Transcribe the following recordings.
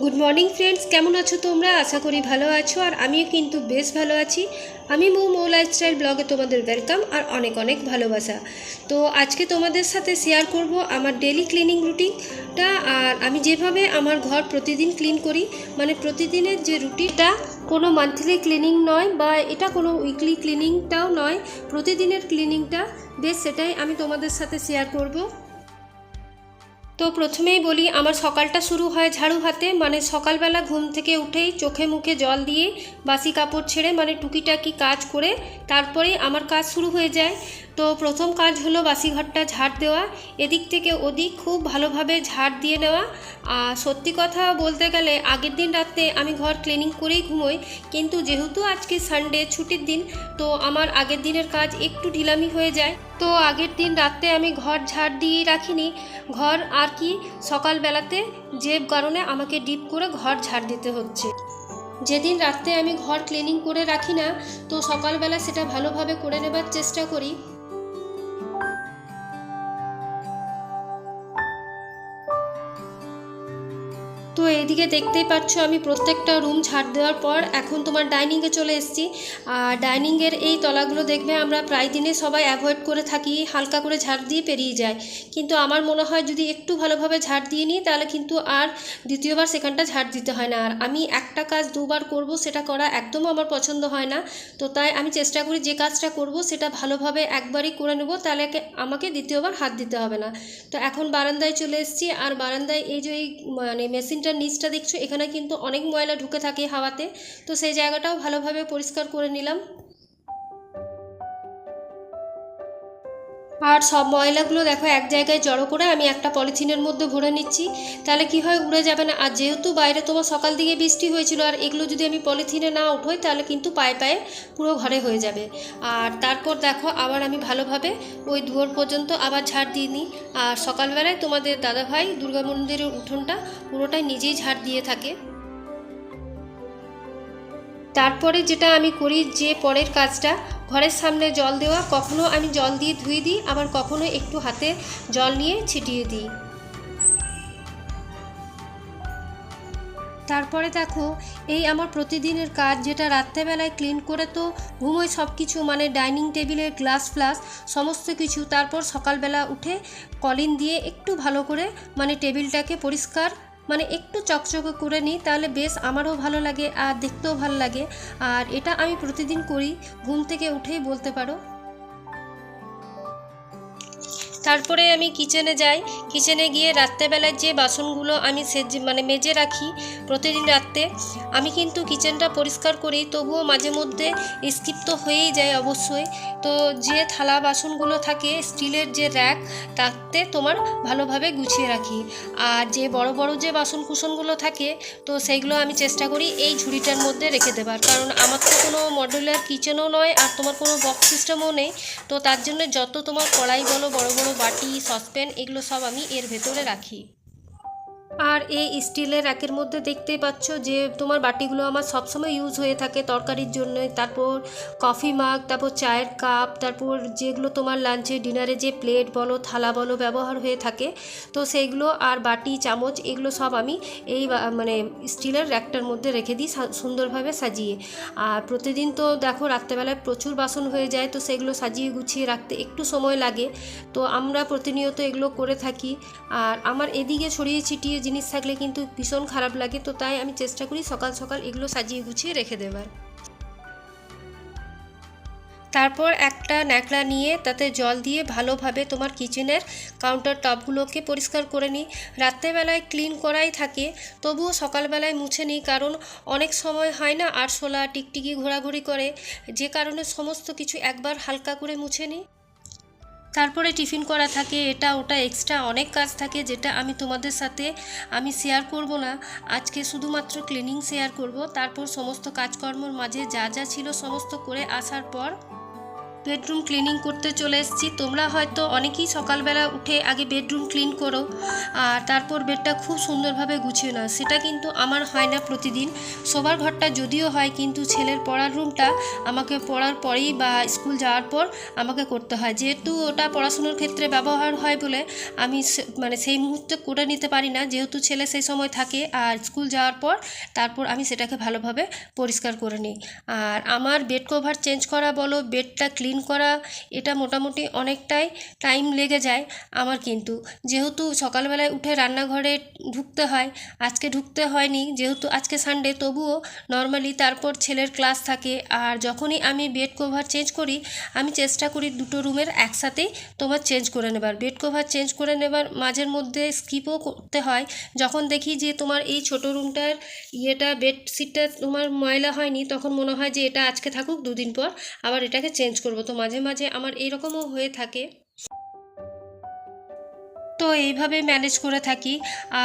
Good morning friends কেমন আছো তোমরা? আশা করি ভালো আছো। আর আমিও কিন্তু বেশ ভালো আছি। আমি মৌ মৌ লাইফস্টাইল ব্লগে তোমাদের ওয়েলকাম আর অনেক অনেক ভালোবাসা। তো আজকে তোমাদের সাথে শেয়ার করব আমার ডেলি ক্লিনিং রুটিনটা আর আমি যেভাবে আমার ঘর প্রতিদিন ক্লিন করি মানে প্রতিদিনের যে রুটিনটা কোনো মান্থলি ক্লিনিং নয় বা এটা কোনো উইকলি ক্লিনিংটাও নয়, প্রতিদিনের ক্লিনিংটা বেশ সেটাই আমি তোমাদের সাথে শেয়ার করব। তো প্রথমেই বলি, আমার সকালটা শুরু হয় ঝাড়ু হাতে মানে সকালবেলা ঘুম থেকে উঠেই চোখে মুখে জল দিয়ে বাসি কাপড় ছেড়ে মানে টুকিটাকি কাজ করে, তারপরেই আমার কাজ শুরু হয়ে যায়। তো প্রথম কাজ হলো বাসি ঘরটা ঝাড় দেওয়া। এদিক থেকে ওদিক খুব ভালোভাবে ঝাড় দিয়ে নেওয়া। আর সত্যি কথা বলতে গেলে আগের দিন রাতে আমি ঘর ক্লিনিং করেই ঘুমোই। কিন্তু যেহেতু আজকে সানডে ছুটির দিন, তো আমার আগের দিনের কাজ একটু ঢিলামি হয়ে যায়। তো আগের দিন রাতে আমি ঘর ঝাড় দিয়ে রাখিনি। ঘর আর কি, সকালবেলাতে যে কারণে আমাকে ডিপ করে ঘর ঝাড় দিতে হচ্ছে। যেদিন রাতে আমি ঘর ক্লিনিং করে রাখি না, তো সকালবেলা সেটা ভালোভাবে করে নেবার চেষ্টা করি। তো এইদিকে দেখতেই পাচ্ছ আমি প্রত্যেকটা রুম ঝাড় দেওয়ার পর এখন তোমার ডাইনিংয়ে চলে এসেছি। আর ডাইনিংয়ের এই তলাগুলো দেখবে আমরা প্রায় দিনে সবাই অ্যাভয়েড করে থাকি, হালকা করে ঝাড় দিয়ে পেরিয়ে যায়। কিন্তু আমার মনে হয় যদি একটু ভালোভাবে ঝাড় দিয়ে নিই, তাহলে কিন্তু আর দ্বিতীয়বার সেখানটা ঝাড় দিতে হয় না। আর আমি একটা কাজ দুবার করব, সেটা করা একদম আমার পছন্দ হয় না। তো তাই আমি চেষ্টা করি যে কাজটা করব, সেটা ভালোভাবে একবারই করে নেব, তাহলে আমাকে দ্বিতীয়বার হাত দিতে হবে না। তো এখন বারান্দায় চলে এসেছি। আর বারান্দায় এই যে এই মানে মেশিনটার নিচটা দেখছ, এখানে কিন্তু অনেক ময়লা ঢুকে থাকে হাওয়াতে। তো সেই জায়গাটাও ভালোভাবে পরিষ্কার করে নিলাম। আর সব ময়লাগুলো দেখো এক জায়গায় জড়ো করে আমি একটা পলিথিনের মধ্যে ভরে নিচ্ছি। তাহলে কি হয়, উড়ে যাবে না। আর যেহেতু বাইরে তোমার সকাল দিকে বৃষ্টি হয়েছিল, আর এগুলো যদি আমি পলিথিনে না উঠোই, তাহলে কিন্তু পায়ে পায়ে পুরো ঘরে হয়ে যাবে। আর তারপর দেখো, আবার আমি ভালোভাবে ওই দুয়ার পর্যন্ত আবার ঝাড় দিয়ে নিই। আর সকালবেলায় তোমাদের দাদাভাই দুর্গা মন্দিরের উঠোনটা পুরোটাই নিজেই ঝাড় দিয়ে থাকে। তারপরে যেটা আমি করি যে পরের কাজটা, ঘরের সামনে জল দেওয়া, কখনো আমি জল দিয়ে ধুয়ে দিই, আবার কখনো একটু হাতে জল নিয়ে ছিটিয়ে দিই। তারপরে দেখো, এই আমার প্রতিদিনের কাজ যেটা রাত্রেবেলায় ক্লিন করে তো ঘুমোয় সব কিছু মানে ডাইনিং টেবিলের গ্লাস ফ্লাস সমস্ত কিছু, তারপর সকালবেলা উঠে কলিন দিয়ে একটু ভালো করে মানে টেবিলটাকে পরিষ্কার মানে একটু চকচকে করে নিই, তাহলে বেশ আমারও ভালো লাগে আর দেখতেও ভালো লাগে। আর এটা আমি প্রতিদিন করি, ঘুম থেকে উঠেই বলতে পারো। তারপরে আমি কিচেনে যাই। কিচেনে গিয়ে রাত্রেবেলায় যে বাসনগুলো আমি সেজে মানে মেজে রাখি প্রতিদিন রাত্রে, আমি কিন্তু কিচেনটা পরিষ্কার করি। তবুও মাঝে মধ্যে স্কিপ তো হয়েই যায় অবশ্যই। তো যে থালা বাসনগুলো থাকে, স্টিলের যে র্যাক তাতে তোমার ভালোভাবে গুছিয়ে রাখি। আর যে বড় বড় যে বাসন কুসনগুলো থাকে, তো সেইগুলো আমি চেষ্টা করি এই ঝুড়িটার মধ্যে রেখে দেবার। কারণ আমার তো কোনো মডুলার কিচেনও নয়, আর তোমার কোনো বক্স সিস্টেমও নেই। তো তার জন্য যত তোমার কড়াই বলো, বড় বড় বাটি সসপ্যান এগুলো সব আমি এর ভেতরে রাখি। আর এই স্টিলের র্যাকের মধ্যে দেখতেই পাচ্ছ যে তোমার বাটিগুলো আমার সবসময় ইউজ হয়ে থাকে তরকারির জন্য। তারপর কফি মাগ তারপর চায়ের কাপ তারপর যেগুলো তোমার লাঞ্চে ডিনারে যে প্লেট বলো, থালা বলো ব্যবহার হয়ে থাকে। তো সেইগুলো আর বাটি, চামচ এগুলো সব আমি এই মানে স্টিলের র্যাকটার মধ্যে রেখে দিই সুন্দরভাবে সাজিয়ে। আর প্রতিদিন তো দেখো রাত্রেবেলায় প্রচুর বাসন হয়ে যায়, তো সেগুলো সাজিয়ে গুছিয়ে রাখতে একটু সময় লাগে। তো আমরা প্রতিনিয়ত এগুলো করে থাকি। আর আমার এদিকে ছড়িয়ে ছিটিয়ে জিনিস থাকলে কিন্তু ভীষণ খারাপ লাগে, তো তাই আমি চেষ্টা করি সকাল সকাল এগুলো সাজিয়ে গুছিয়ে রেখে দেবার। তারপর একটা ন্যাকড়া নিয়ে তাতে জল দিয়ে ভালোভাবে তোমার কিচেনের কাউন্টার টপগুলোকে পরিষ্কার করে নিই। রাত্রেবেলায় ক্লিন করাই থাকে, তবুও সকালবেলায় মুছে নিই কারণ অনেক সময় হয় না আরশোলা টিকটিকি ঘোরাঘুরি করে, যে কারণে সমস্ত কিছু একবার হালকা করে মুছে নিই। তারপরে টিফিন করা থাকে, এটা ওটা এক্সট্রা অনেক কাজ থাকে যেটা আমি তোমাদের সাথে আমি শেয়ার করব না। আজকে শুধুমাত্র ক্লিনিং শেয়ার করব, তারপর সমস্ত কাজকর্মর মাঝে যা যা ছিল সমস্ত করে আসার পর বেডরুম ক্লিনিং করতে চলে এসেছি। তোমরা হয়তো অনেকেই সকালবেলা উঠে আগে বেডরুম ক্লিন করো, আর তারপর বেডটা খুব সুন্দরভাবে গুছিয়ে নাও। সেটা কিন্তু আমার হয় না প্রতিদিন। শোবার ঘরটা যদিও হয়, কিন্তু ছেলের পড়ার রুমটা আমাকে পড়ার পরেই বা স্কুল যাওয়ার পর আমাকে করতে হয়। যেহেতু ওটা পড়াশুনোর ক্ষেত্রে ব্যবহার হয় বলে আমি মানে সেই মুহূর্তে করে নিতে পারি না। যেহেতু ছেলে সেই সময় থাকে, আর স্কুল যাওয়ার পর তারপর আমি সেটাকে ভালোভাবে পরিষ্কার করে নিই। আর আমার বেড কভার চেঞ্জ করা বলো, বেডটা ক্লিন করা এটা মোটামুটি অনেকটাই টাইম লেগে যায় আমার কিন্তু। যেহেতু সকালবেলায় উঠে রান্নাঘরে ঢুকতে হয়, আজকে ঢুকতে হয়নি, যেহেতু আজকে সানডে তবুও নর্মালি তারপর ছেলের ক্লাস থাকে। আর যখনই আমি বেড কভার চেঞ্জ করি, আমি চেষ্টা করি দুটো রুমের একসাথেই তোমার চেঞ্জ করে নেবার। বেড কভার চেঞ্জ করে নেবার মাঝের মধ্যে স্কিপও করতে হয়। যখন দেখি যে তোমার এই ছোট রুমটার ইয়েটা বেডশিটটা তোমার ময়লা হয়নি, তখন মনে হয় যে এটা আজকে থাকুক, দুদিন পর আবার এটাকে চেঞ্জ করব। তো মাঝে মাঝে আমার এইরকমও হয়ে থাকে। তো এইভাবে ম্যানেজ করে থাকি।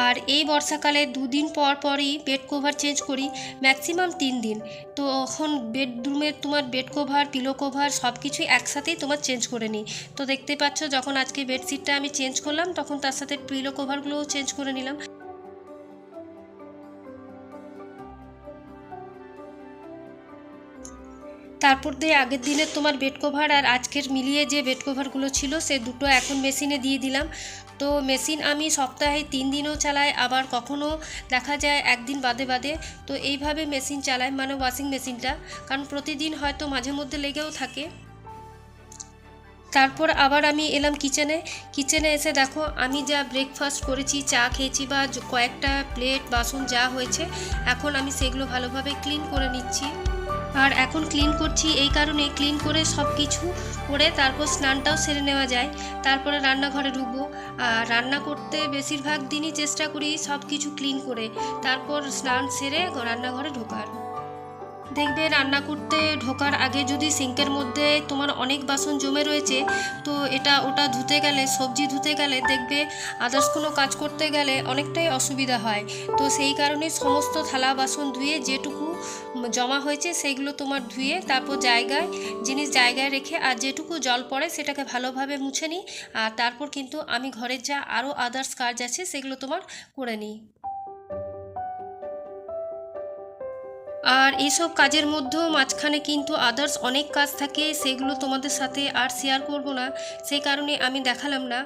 আর এই বর্ষাকালে দুদিন পর পরই বেড কভার চেঞ্জ করি ম্যাক্সিমাম তিন দিন। তো এখন বেডরুমের তোমার বেড কভার পিলো কভার সব কিছুই একসাথেই তোমার চেঞ্জ করে নিই। তো দেখতে পাচ্ছ যখন আজকে বেডশিটটা আমি চেঞ্জ করলাম, তখন তার সাথে পিলো কভারগুলোও চেঞ্জ করে নিলাম। তারপর দিয়ে আগের দিনের তোমার বেড কভার আর আজকের মিলিয়ে যে বেড কভারগুলো ছিল, সে দুটো এখন মেশিনে দিয়ে দিলাম। তো মেশিন আমি সপ্তাহে তিন দিনও চালাই, আবার কখনো দেখা যায় একদিন বাদে বাদে। তো এইভাবে মেশিন চালাই মানে ওয়াশিং মেশিনটা কারণ প্রতিদিন হয়তো মাঝে মধ্যে লেগেও থাকে। তারপর আবার আমি এলাম কিচেনে কিচেনে এসে দেখো, আমি যা ব্রেকফাস্ট করেছি, চা খেয়েছি বা কয়েকটা প্লেট বাসন যা হয়েছে, এখন আমি সেগুলো ভালোভাবে ক্লিন করে নিচ্ছি। আর এখন ক্লিন করছি, এই কারণে ক্লিন করে সব কিছু করে তারপর স্নানটাও সেরে নেওয়া যায়। তারপরে রান্নাঘরে ঢুকবো। আর রান্না করতে বেশিরভাগ দিনই চেষ্টা করি সব কিছু ক্লিন করে, তারপর স্নান সেরে রান্নাঘরে ঢোকার। দেখবে রান্না করতে ঢোকার আগে যদি সিঙ্কের মধ্যে তোমার অনেক বাসন জমে রয়েছে, তো এটা ওটা ধুতে গেলে, সবজি ধুতে গেলে দেখবে আদার্স কোনো কাজ করতে গেলে অনেকটাই অসুবিধা হয়। তো সেই কারণে সমস্ত থালা বাসন ধুয়ে যেটুকু জমা হয়েছে সেইগুলো তোমার ধুয়ে তারপর জায়গায়, জিনিস জায়গায় রেখে আর যেটুকু জল পড়ে সেটাকে ভালোভাবে মুছে নিই। আর তারপর কিন্তু আমি ঘরের যা আরও আদার্স কাজ আছে সেগুলো তোমার করে নিই। আর এইসব কাজের মধ্যেও মাঝখানে কিন্তু আদার্স অনেক কাজ থাকে, সেগুলো তোমাদের সাথে আর শেয়ার করব না। সেই কারণে আমি দেখালাম না।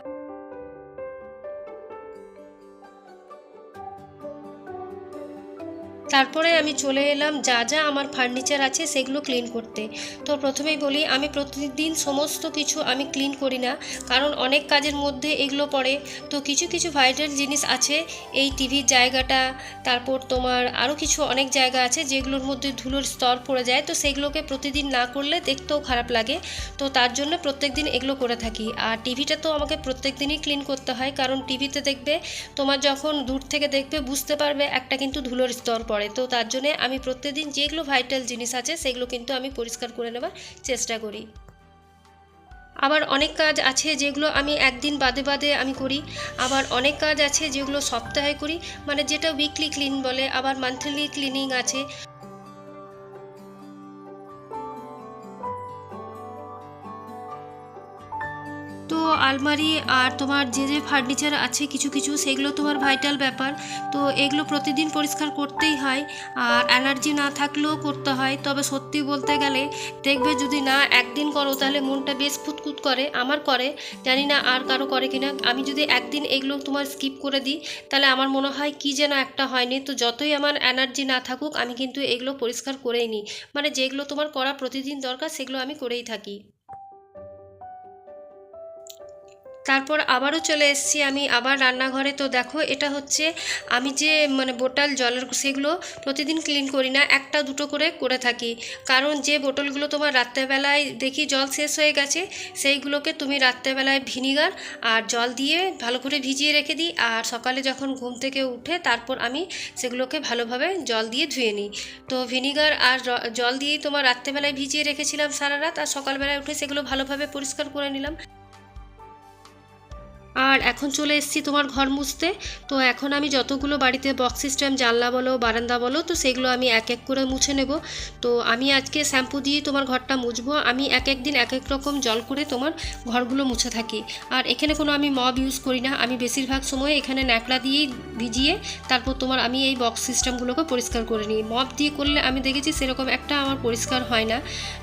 তারপরে আমি চলে এলাম, যা যা আমার ফার্নিচার আছে সেগুলো ক্লিন করতে। তো প্রথমেই বলি, আমি প্রতিদিন সমস্ত কিছু আমি ক্লিন করি না, কারণ অনেক কাজের মধ্যে এগুলো পড়ে। তো কিছু কিছু ভাইটাল জিনিস আছে, এই টিভির জায়গাটা, তারপর তোমার আরও কিছু অনেক জায়গা আছে যেগুলোর মধ্যে ধুলোর স্তর পড়ে যায়, তো সেগুলোকে প্রতিদিন না করলে দেখতেও খারাপ লাগে। তো তার জন্য প্রত্যেক দিন এগুলো করে থাকি। আর টিভিটা তো আমাকে প্রত্যেক দিনই ক্লিন করতে হয়, কারণ টিভিতে দেখবে, তোমার যখন দূর থেকে দেখবে, বুঝতে পারবে একটা কিন্তু ধুলোর স্তর পড়ে। তো তার জন্যে আমি প্রত্যেকদিন যেগুলো ভাইটাল জিনিস আছে, সেগুলো কিন্তু আমি পরিষ্কার করে নেবার চেষ্টা করি। আবার অনেক কাজ আছে যেগুলো আমি একদিন বাদে বাদে আমি করি। আবার অনেক কাজ আছে যেগুলো সপ্তাহে করি। মানে যেটা উইকলি ক্লিন বলে, আবার মান্থলি ক্লিনিং আছে। তো আলমারি আর তোমার যে যে ফার্নিচার আছে, কিছু কিছু, সেগুলো তোমার ভাইটাল ব্যাপার। তো এগুলো প্রতিদিন পরিষ্কার করতেই হয়। আর এনার্জি না থাকলেও করতে হয়। তবে সত্যি বলতে গেলে, দেখবে যদি না একদিন করো, তাহলে মনটা বেশ কুতকুত করে। আমার করে, জানি না আর কারও করে কিনা। আমি যদি একদিন এগুলো তোমার স্কিপ করে দিই, তাহলে আমার মনে হয় কি যেন একটা হয়নি। তো যতই আমার এনার্জি না থাকুক, আমি কিন্তু এগুলো পরিষ্কার করেই নিই। মানে যেগুলো তোমার করা প্রতিদিন দরকার, সেগুলো আমি করেই থাকি। তারপর আবারও চলে এসেছি আমি আবার রান্নাঘরে। তো দেখো, এটা হচ্ছে আমি যে মানে বোতল জলের সেগুলো প্রতিদিন ক্লিন করি না, একটা দুটো করে করে থাকি। কারণ যে বোটলগুলো তোমার রাত্রেবেলায় দেখি জল শেষ হয়ে গেছে, সেইগুলোকে তুমি রাত্রেবেলায় ভিনিগার আর জল দিয়ে ভালো করে ভিজিয়ে রেখে দিই আর সকালে যখন ঘুম থেকে উঠে তারপর আমি সেগুলোকে ভালোভাবে জল দিয়ে ধুয়ে নিই। তো ভিনিগার আর জল দিয়েই তোমার রাত্রেবেলায় ভিজিয়ে রেখেছিলাম সারা রাত আর সকালবেলায় উঠে সেগুলো ভালোভাবে পরিষ্কার করে নিলাম। আর এখন চলে এসেছি তোমার ঘর মুছতে। তো এখন আমি যতগুলো বাড়িতে বক্স সিস্টেম জানলা বলো, বারান্দা বলো, তো সেগুলো আমি এক এক করে মুছে নেব। তো আমি আজকে শ্যাম্পু দিয়ে তোমার ঘরটা মুছবো। আমি এক এক দিন এক এক রকম জল করে তোমার ঘরগুলো মুছে থাকি। আর এখানে কোনো আমি মব ইউজ করি না। আমি বেশিরভাগ সময় এখানে ন্যাকড়া দিয়েই ভিজিয়ে তারপর তোমার আমি এই বক্স সিস্টেমগুলোকে পরিষ্কার করে নিই। মব দিয়ে করলে আমি দেখেছি সেরকম একটা আমার পরিষ্কার হয় না।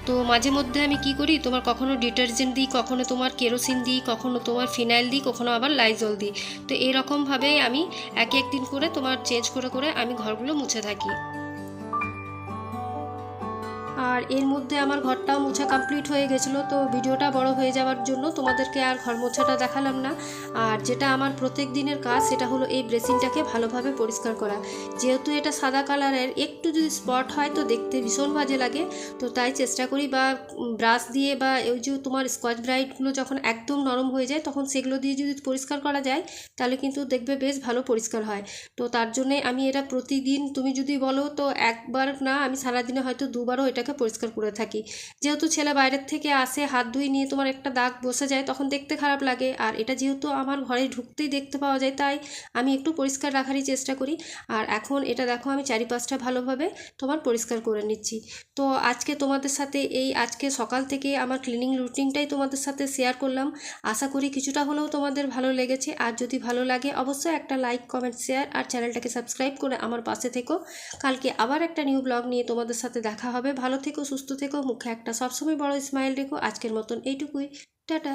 তো মাঝে মধ্যে আমি কি করি? তোমার কখনো ডিটারজেন্ট দিই, কখনো তোমার কেরোসিন দিই, কখনো তোমার ফিনাইল দিই কখনো আবার লাইজল দিই। তো এরকমভাবেই আমি এক এক দিন করে তোমার চেঞ্জ করে করে আমি ঘরগুলো মুছে থাকি। আর এর মধ্যে আমার ঘরটাও মোছা কমপ্লিট হয়ে গেছিল, তো ভিডিওটা বড় হয়ে যাওয়ার জন্য তোমাদেরকে আর ঘর মোছাটা দেখালাম না। আর যেটা আমার প্রত্যেক দিনের কাজ, সেটা হলো এই ব্রেসিনটাকে ভালোভাবে পরিষ্কার করা। যেহেতু এটা সাদা কালারের, একটু যদি স্পট হয় তো দেখতে ভীষণ বাজে লাগে। তো তাই চেষ্টা করি বা ব্রাশ দিয়ে বা ওই যে তোমার স্কচ ব্রাইটগুলো যখন একদম নরম হয়ে যায়, তখন সেগুলো দিয়ে যদি পরিষ্কার করা যায়, তাহলে কিন্তু দেখবে বেশ ভালো পরিষ্কার হয়। তো তার জন্যে আমি এটা প্রতিদিন, তুমি যদি বলো তো একবার না, আমি সারাদিনে হয়তো দুবারও এটাকে পরিষ্কার করে থাকি। যেহেতু ছেলে বাইরের থেকে আসে, হাত ধুয়ে নিয়ে তোমার একটা দাগ বসে যায়, তখন দেখতে খারাপ লাগে। আর এটা যেহেতু আমার ঘরে ঢুকতেই দেখতে পাওয়া যায়, তাই আমি একটু পরিষ্কার রাখারই চেষ্টা করি। আর এখন এটা দেখো, আমি চারিপাশটা ভালোভাবে তোমার পরিষ্কার করে নিচ্ছি। তো আজকে তোমাদের সাথে এই আজকে সকাল থেকে আমার ক্লিনিং রুটিনটাই তোমাদের সাথে শেয়ার করলাম। আশা করি কিছুটা হলেও তোমাদের ভালো লেগেছে। আর যদি ভালো লাগে, অবশ্যই একটা লাইক কমেন্ট শেয়ার আর চ্যানেলটাকে সাবস্ক্রাইব করে আমার পাশে থেকো। কালকে আবার একটা নিউ ব্লগ নিয়ে তোমাদের সাথে দেখা হবে। ভালো থেকো সুস্থ থেকো মুখে একটা সবসময় বড় স্মাইল রেখো। আজকের মতন এইটুকুই। টাটা।